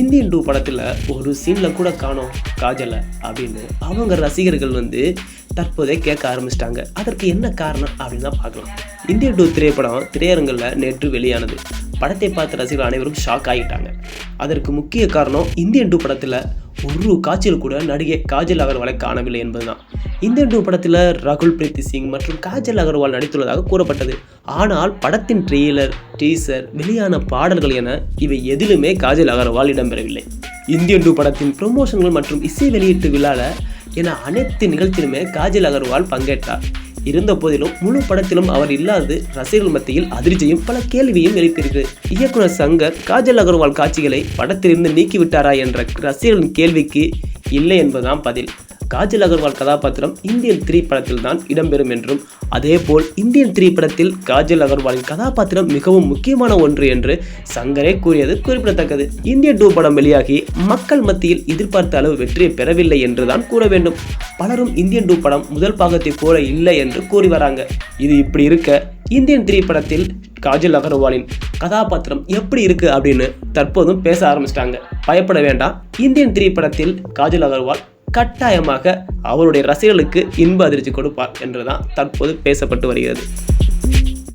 Indian two படத்தில் ஒரு சீனில் கூட காணோம் காஜலை அப்படின்னு. அவங்க ரசிகர்கள் வந்து தற்போதே கேட்க ஆரம்பிச்சிட்டாங்க. அதற்கு என்ன காரணம் அப்படின்னு தான் பார்க்கலாம். இந்தியன் டூ திரைப்படம் திரையரங்கில் நேற்று வெளியானது. படத்தை பார்த்த ரசிகர்கள் அனைவரும் ஷாக் ஆகிட்டாங்க. அதற்கு முக்கிய காரணம் இந்தியன் டூ படத்தில் ஒரு காட்சியில் கூட நடிகை காஜல் அகர்வாலை காணவில்லை என்பதுதான். இந்த டூ படத்தில் ராகுல் பிரீத்தி சிங் மற்றும் காஜல் அகர்வால் நடித்துள்ளதாக கூறப்பட்டது. ஆனால் படத்தின் ட்ரெய்லர் டீசர் வெளியான பாடல்கள் என இவை எதிலுமே காஜல் அகர்வால் இடம்பெறவில்லை. இந்தியன் டூ படத்தின் ப்ரொமோஷன்கள் மற்றும் இசை வெளியீட்டு விழாவில் என அனைத்து நிகழ்ச்சியிலுமே காஜல் அகர்வால் பங்கேற்றார். இருந்த போதிலும் முழு படத்திலும் அவர் இல்லாதது ரசிகர்கள் மத்தியில் அதிர்ச்சியும் பல கேள்வியும் எழுப்பியிருக்கு இயக்குனர் சங்கர் காஜல் அகர்வால் காட்சிகளை படத்திலிருந்து நீக்கிவிட்டாரா என்ற ரசிகர்களின் கேள்விக்கு இல்லை என்பதுதான் பதில். காஜல் அகர்வால் கதாபாத்திரம் இந்தியன் த்ரீ படத்தில் தான் இடம்பெறும் என்றும் அதேபோல் இந்தியன் த்ரீ படத்தில் காஜல் அகர்வாலின் கதாபாத்திரம் மிகவும் முக்கியமான ஒன்று என்று சங்கரே கூறியது குறிப்பிடத்தக்கது. இந்தியன் டூ படம் வெளியாகி மக்கள் மத்தியில் எதிர்பார்த்த அளவு வெற்றியை பெறவில்லை என்றுதான் கூற வேண்டும். பலரும் இந்தியன் டூ படம் முதல் பாகத்தை போல இல்லை என்று கூறி வராங்க. இது இப்படி இருக்க இந்தியன் த்ரீ படத்தில் காஜல் அகர்வாலின் கதாபாத்திரம் எப்படி இருக்கு அப்படின்னு தற்போதும் பேச ஆரம்பிச்சிட்டாங்க. பயப்பட வேண்டாம். இந்தியன் த்ரீ படத்தில் காஜல் அகர்வால் கட்டாயமாக அவருடைய ரசிகர்களுக்கு இன்ப அதிர்ச்சி கொடுப்பார் என்றுதான் தற்போது பேசப்பட்டு வருகிறது.